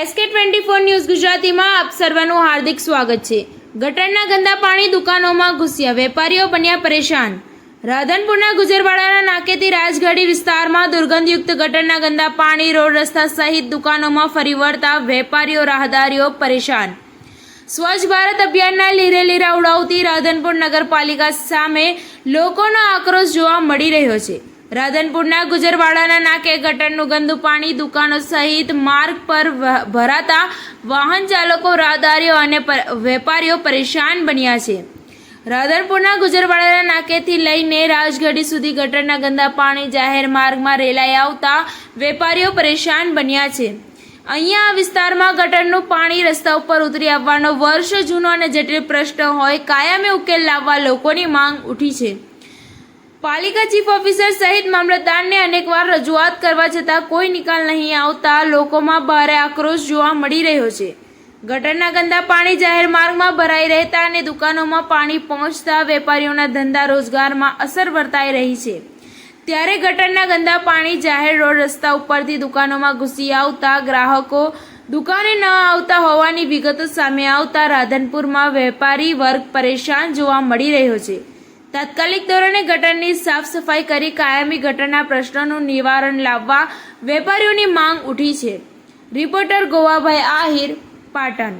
SK twenty four news ગુજરાતીમાં આપ સર્વનું હાર્દિક સ્વાગત છે. ગટરના ગંદા પાણી દુકાનોમાં ઘૂસ્યા વેપારીઓ બન્યા પરેશાન. રાધનપુરના ગુજરવાડાના નાકેથી રાજગઢી વિસ્તારમાં દુર્ગંધયુક્ત ગટરના ગંદા પાણી રોડ રસ્તા સહિત દુકાનોમાં ફરી વળતા વેપારીઓ, રાહદારીઓ પરેશાન. સ્વચ્છ ભારત અભિયાનના લીરે લીરા ઉડાવતી રાધનપુર નગરપાલિકા સામે લોકોનો આક્રોશ જોવા મળી રહ્યો છે. રાધનપુરના ગુજરવાડાના નાકે ગટરનું ગંદુ પાણી દુકાનો સહિત માર્ગ પર ભરાતા વાહન ચાલકો, રાહદારીઓ અને વેપારીઓ પરેશાન બન્યા છે. રાધનપુરના ગુજરવાડાના નાકેથી લઈને રાજગઢી સુધી ગટરના ગંદા પાણી જાહેર માર્ગમાં રેલાઈ આવતા વેપારીઓ પરેશાન બન્યા છે. અહીંયા વિસ્તારમાં ગટરનું પાણી રસ્તા ઉપર ઉતરી આવવાનો વર્ષ જૂનો અને જટિલ પ્રશ્ન હોય, કાયમી ઉકેલ લાવવા લોકોની માંગ ઉઠી છે. પાલિકા ચીફ ઓફિસર સહિત મામલતદારને અનેકવાર રજૂઆત કરવા છતાં કોઈ નિકાલ નહીં આવતા લોકોમાં ભારે આક્રોશ જોવા મળી રહ્યો છે. ગટરના ગંદા પાણી જાહેર માર્ગમાં ભરાઈ રહેતા અને દુકાનોમાં પાણી પહોંચતા વેપારીઓના ધંધા રોજગારમાં અસર વર્તાઈ રહી છે. ત્યારે ગટરના ગંદા પાણી જાહેર રોડ રસ્તા ઉપરથી દુકાનોમાં ઘૂસી આવતા ગ્રાહકો દુકાને ન આવતા હોવાની વિગતો સામે આવતા રાધનપુરમાં વેપારી વર્ગ પરેશાન જોવા મળી રહ્યો છે. તાત્કાલિક ધોરણે ગટરની સાફ સફાઈ કરી કાયમી ગટરના પ્રશ્નોનું નિવારણ લાવવા વેપારીઓની માંગ ઉઠી છે. રિપોર્ટર ગોવાભાઈ આહિર, પાટણ.